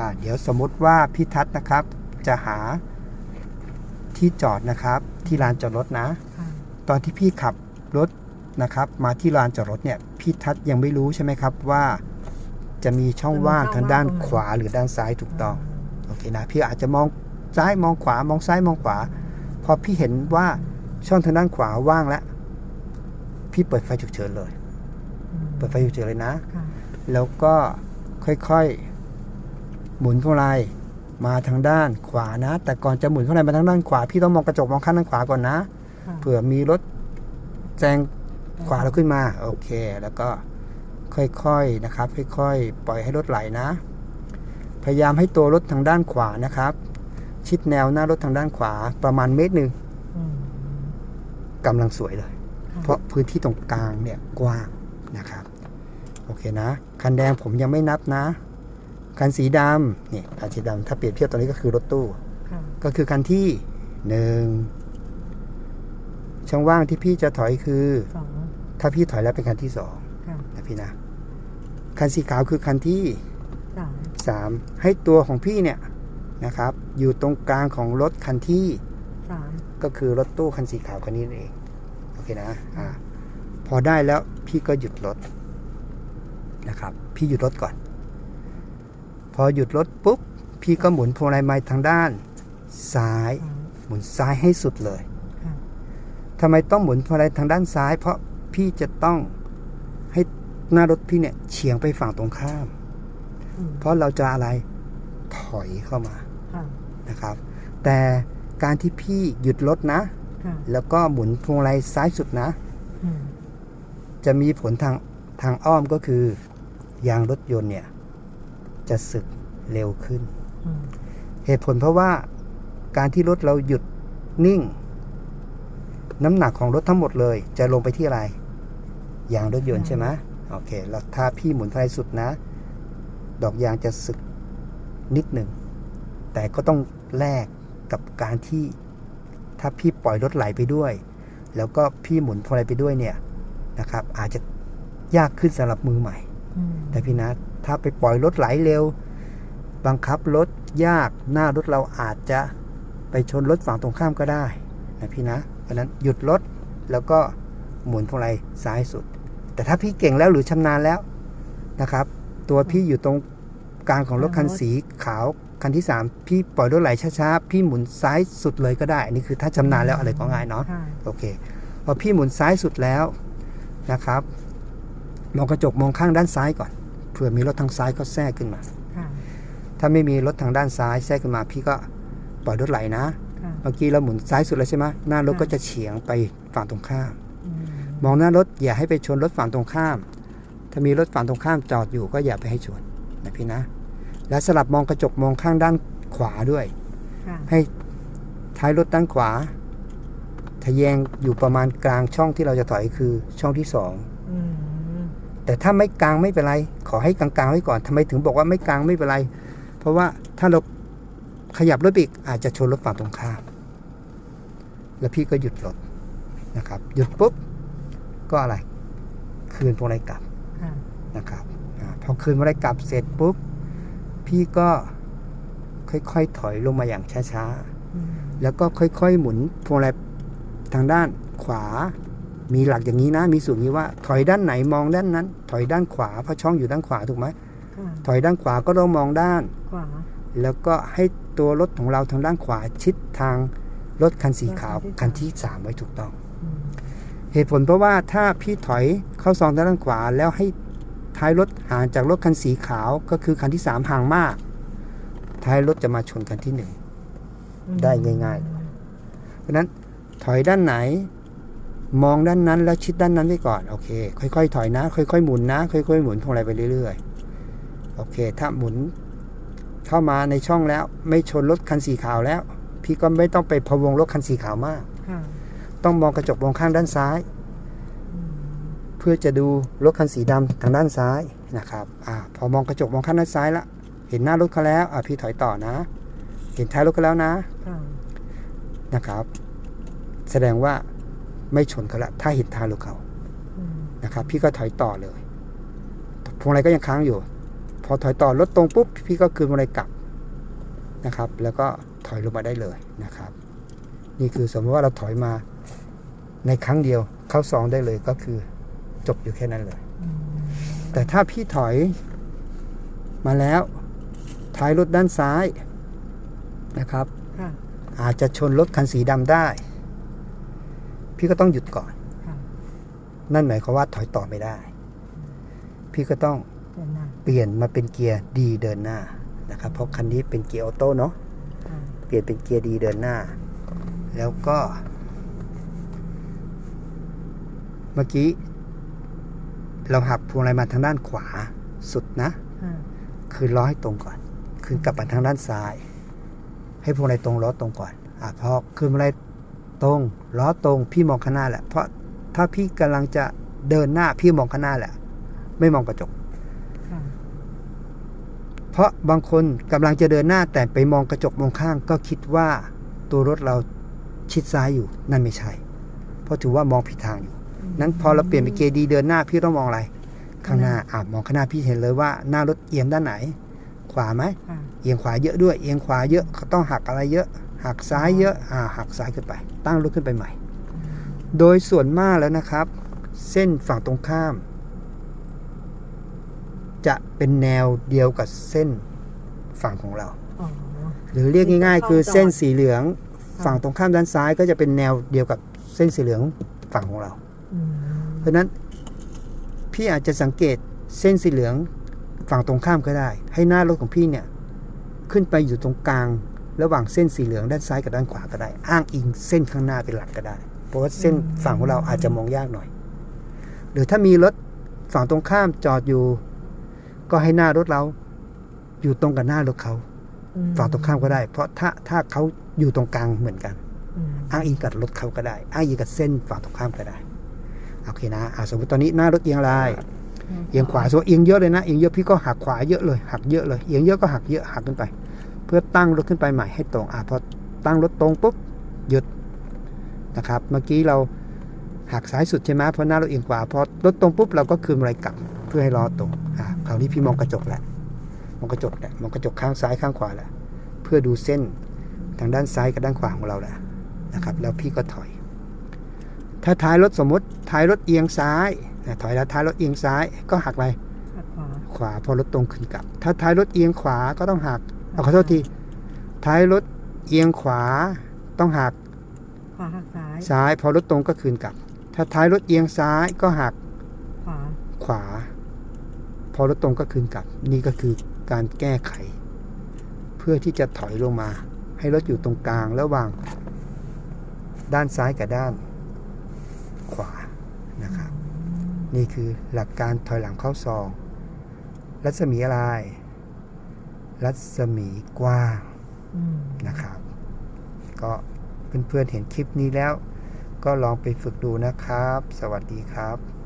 อ่าเดี๋ยวสมมติว่าพี่ทัศน์นะครับ จะหาที่จอดนะครับ ที่ลานจอดรถนะ ค่ะตอนที่พี่ขับรถนะครับ มาที่ลานจอดรถเนี่ยพี่ทัศน์ยังไม่รู้ใช่ไหมครับว่า จะมีช่องว่างทางด้านขวาหรือด้านซ้ายถูกต้อง โอเคนะพี่อาจจะมองซ้ายมองขวามองซ้ายมองขวา พอพี่เห็นว่าช่องทางด้านขวาว่างแล้วพี่เปิดไฟฉุกเฉินเลย อืมเปิดไฟฉุกเฉินเลยนะ ค่ะแล้วก็ค่อยๆ หมุนพวงมาลัยมาทางด้านขวานะ แต่ก่อนจะหมุนพวงมาลัยมาทางด้านขวา พี่ต้องมองกระจกมองข้างด้านขวาก่อนนะค่ะเผื่อมีรถแซงขวาเราขึ้นมา โอเค แล้วก็ค่อยๆนะครับ ค่อยๆปล่อยให้รถไหลนะ พยายามให้ตัวรถทางด้านขวานะครับ ชิดแนวหน้ารถทางด้านขวาประมาณเมตรหนึ่งอืมกำลังสวยเลยค่เพราะพื้นที่ตรงกลางเนี่ยกว้างนะครับ โอเคนะ คันแดงผมยังไม่นับนะ คันสีดำนี่คันสีดำถ้าเปรียบเทียบตอนนี้ก็คือรถตู้ค่ะก็คือคันที่หนึ่งช่องว่างที่พี่จะถอยคือสองถ้าพี่ถอยแล้วเป็นคันที่สองค่ะนะพี่นะคันสีขาวคือคันที่สามสามให้ตัวของพี่เนี่ยนะครับ อยู่ตรงกลางของรถคันที่สามก็คือรถตู้คันสีขาวคันนี้นั่นเองโอเคนะอ่าพอได้แล้วพี่ก็หยุดรถนะครับ พี่หยุดรถก่อน พอหยุดรถปุ๊บ พี่ก็หมุนพวงมาลัยมาทางด้าน ซ้ายสามหมุนซ้ายให้สุดเลยค่ะทำไมต้องหมุนพวงมาลัยทางด้านซ้าย เพราะพี่จะต้องให้หน้ารถพี่เนี่ยเฉียงไปฝั่งตรงข้ามอืมเพราะเราจะอะไรถอยเข้ามาค่ะนะครับ แต่การที่พี่หยุดรถนะค่ะแล้วก็หมุนพวงมาลัยซ้ายสุดนะอืมจะมีผลทางทางอ้อมก็คือยางรถยนต์เนี่ย จะสึกเร็วขึ้นอืมเหตุผลเพราะว่าการที่รถเราหยุดนิ่ง น้ำหนักของรถทั้งหมดเลย จะลงไปที่อะไรยางรถยนต์ใช่ไหมโอเคแล้วถ้าพี่หมุนพวงมาลัยสุดนะ ดอกยางจะสึกนิดหนึ่ง แต่ก็ต้องแลกกับการที่ ถ้าพี่ปล่อยรถไหลไปด้วย แล้วก็พี่หมุนพวงมาลัยไปด้วยเนี่ยนะครับ อาจจะยากขึ้นสำหรับมือใหม่อืมแต่พี่นะ ถ้าไปปล่อยรถไหลเร็ว บังคับรถยากหน้ารถเราอาจจะไปชนรถฝั่งตรงข้ามก็ได้นะพี่นะเพราะฉะนั้นหยุดรถแล้วก็หมุนพวงมาลัยซ้ายสุด แต่ถ้าพี่เก่งแล้วหรือชำนาญแล้วนะครับ ตัวพี่อยู่ตรงกลางของรถคันสีขาวคันที่ 3 พี่ปล่อยรถไหลช้าๆ พี่หมุนซ้ายสุดเลยก็ได้อันนี้คือถ้าชำนาญแล้วอะไรก็ง่ายเนาะค่ะโอเคพอพี่หมุนซ้ายสุดแล้วนะครับ มองกระจกมองข้างด้านซ้ายก่อนเผื่อมีรถทางซ้ายเขาแทรกขึ้นมาค่ะถ้าไม่มีรถทางด้านซ้ายแทรกขึ้นมา พี่ก็ปล่อยรถไหลนะค่ะเมื่อกี้เราหมุนซ้ายสุดแล้วใช่ไหมหน้ารถก็จะเฉียงไปฝั่งตรงข้ามอืมมองหน้ารถอย่าให้ไปชนรถฝั่งตรงข้าม ถ้ามีรถฝั่งตรงข้ามจอดอยู่ก็อย่าไปให้ชนนะพี่นะ และสลับมองกระจกมองข้างด้านขวาด้วยค่ะให้ท้ายรถด้านขวาทะแยงอยู่ประมาณกลางช่องที่เราจะถอยคือช่องที่สองอืม แต่ถ้าไม่กลางไม่เป็นไร ขอให้กลางๆไว้ก่อนทำไมถึงบอกว่าไม่กลางไม่เป็นไร เพราะว่าถ้าเราขยับรถไปอีกอาจจะชนรถฝั่งตรงข้ามแล้วพี่ก็หยุดรถนะครับ หยุดปุ๊บก็อะไร คืนพวงมาลัยกลับค่ะนะครับอาพอคืนพวงมาลัยกลับเสร็จปุ๊บพี่ก็ค่อยๆถอยลงมาอย่างช้าๆอืมแล้วก็ค่อยๆหมุนพวงมาลัยทางด้านขวา มีหลักอย่างนี้นะ มีสูตรนี้ว่า ถอยด้านไหนมองด้านนั้น ถอยด้านขวาเพราะช่องอยู่ด้านขวาถูกไหมค่ะถอยด้านขวาก็ต้องมองด้านขวาแล้วก็ให้ตัวรถของเราทางด้านขวาชิดทางรถคันสีขาวรถคัคันนที่ที่สามไว้ถูกต้องอืมเหตุผลเพราะว่าถ้าพี่ถอยเข้าซองทางด้านขวา แล้วให้ท้ายรถห่างจากรถคันสีขาวก็คือคันที่สามห่างมาก ท้ายรถจะมาชนคันที่หนึ่งได้ง่ายๆเลยเพราะฉะนั้นถอยด้านไหน มองด้านนั้นแล้วชิดด้านนั้นไว้ก่อนโอเค ค่อยๆถอยนะ ค่อยๆหมุนนะ ค่อยๆหมุนพวงมาลัยไปเรื่อยๆโอเค ถ้าหมุนเข้ามาในช่องแล้ว ไม่ชนรถคันสีขาวแล้ว พี่ก็ไม่ต้องไปพะวงรถคันสีขาวมากค่ะต้องมองกระจกมองข้างด้านซ้ายอืมเพื่อจะดูรถคันสีดำทางด้านซ้ายนะครับอ่าพอมองกระจกมองข้างด้านซ้ายละเห็นหน้ารถเขาแล้วอ่าพี่ถอยต่อนะ เห็นท้ายรถเขาแล้วนะค่ะนะครับ แสดงว่า ไม่ชนเขาละถ้าเห็นทางรถเขาอืมนะครับ พี่ก็ถอยต่อเลยพวงมาลัยก็ยังค้างอยู่ พอถอยต่อรถตรงปุ๊บพี่ก็คืนมาเลยกลับนะครับ แล้วก็ถอยลงมาได้เลยนะครับ นี่คือสมมติว่าเราถอยมาในครั้งเดียวเข้าซองได้เลยก็คือจบอยู่แค่นั้นเลยอืมแต่ถ้าพี่ถอยมาแล้วท้ายรถด้านซ้ายนะครับค่ะอาจจะชนรถคันสีดำได้ พี่ก็ต้องหยุดก่อนค่ะนั่นหมายความว่าถอยต่อไม่ได้ พี่ก็ต้องเดินหน้าเปลี่ยนมาเป็นเกียร์ดีเดินหน้านะครับ เพราะคันนี้เป็นเกียร์ออโต้เนาะค่ะเปลี่ยนเป็นเกียร์ดีเดินหน้า แล้วก็ เมื่อกี้ เราหักพวงมาลัยมาทางด้านขวาสุดนะค่ะคืนล้อให้ตรงก่อน คืนกลับมาทางด้านซ้าย ให้พวงมาลัยตรงล้อตรงก่อนอะพอคืนพวงมาลัย ตรงล้อตรงพี่มองข้างหน้าแหละ เพราะถ้าพี่กำลังจะเดินหน้าพี่มองข้างหน้าแหละ ไม่มองกระจกค่ะเพราะบางคนกำลังจะเดินหน้าแต่ไปมองกระจกมองข้าง ก็คิดว่าตัวรถเราชิดซ้ายอยู่นั่นไม่ใช่ เพราะถือว่ามองผิดทางอยู่ นั้นพอเราเปลี่ยนเป็นเกียร์ดีเดินหน้าพี่ต้องมองอะไร ข้างหน้าอ่ามองข้างหน้าพี่เห็นเลยว่าหน้ารถเอียงด้านไหน ขวาไหมค่ะเอียงขวาเยอะด้วย เอียงขวาเยอะเขาต้องหักอะไรเยอะ หักซ้ายเยอะอ่าหักซ้ายขึ้นไป ตั้งรถขึ้นไปใหม่ โดยส่วนมากแล้วนะครับ เส้นฝั่งตรงข้าม จะเป็นแนวเดียวกับเส้นฝั่งของเรา อ๋อ หรือเรียกง่ายๆ คือเส้นสีเหลืองค่ะฝั่งตรงข้ามด้านซ้ายก็จะเป็นแนวเดียวกับเส้นสีเหลืองฝั่งของเรา อืมเพราะฉะนั้นพี่อาจจะสังเกตเส้นสีเหลืองฝั่งตรงข้ามก็ได้ ให้หน้ารถของพี่เนี่ย ขึ้นไปอยู่ตรงกลาง ระหว่างเส้นสีเหลืองด้านซ้ายกับด้านขวาก็ได้ อ้างอิงเส้นข้างหน้าเป็นหลักก็ได้ เพราะว่าเส้นฝั่งของเราอาจจะมองยากหน่อย หรือถ้ามีรถฝั่งตรงข้ามจอดอยู่ ก็ให้หน้ารถเราอยู่ตรงกับหน้ารถเขาอืมฝั่งตรงข้ามก็ได้ เพราะถ้าถ้าเขาอยู่ตรงกลางเหมือนกันอืมอ้างอิงกับรถเขาก็ได้ อ้างอิงกับเส้นฝั่งตรงข้ามก็ได้โอเคนะอะสมมติตอนนี้หน้ารถเอียงอะไรเอียงขวาสมมติเอียงเยอะเลยนะเอียงเยอะพี่ก็หักขวาเยอะเลยหักเยอะเลยเอียงเยอะก็หักเยอะหักขึ้นไปเพื่อตั้งรถขึ้นไปใหม่ให้ตรงอะพอตั้งรถตรงปุ๊บหยุดนะครับ เมื่อกี้เราหักซ้ายสุดใช่ไหมเพราะหน้ารถเอียงขวาพอรถตรงปุ๊บเราก็คืนอะไรกลับเพื่อให้ล้อตรงอะคราวนี้พี่มองกระจกแหละมองกระจกแหละมองกระจกข้างซ้ายข้างขวาแหละเพื่อดูเส้นทางด้านซ้ายกับด้านขวาของเราแหละนะครับ แล้วพี่ก็ถอย ถ้าท้ายรถสมมติท้ายรถเอียงซ้ายนะถอยแล้วท้ายรถเอียงซ้ายก็หักอะไรหักขวาขวาพอรถตรงขึ้นกลับ ถ้าท้ายรถเอียงขวาก็ต้องหักเอา ขอโทษที ท้ายรถเอียงขวาต้องหักขวาหักซ้าย ซ้าย พอรถตรงก็คืนกลับ ถ้าท้ายรถเอียงซ้ายก็หักขวา ขวา พอรถตรงก็คืนกลับ นี่ก็คือการแก้ไข เพื่อที่จะถอยลงมา ให้รถอยู่ตรงกลางระหว่าง ด้านซ้ายกับด้าน ขวานะครับ นี่คือหลักการถอยหลังเข้าซอง รัศมีอะไร รัศมีกว้างอืมนะครับ ก็เพื่อนๆเห็นคลิปนี้แล้ว ก็ลองไปฝึกดูนะครับ สวัสดีครับ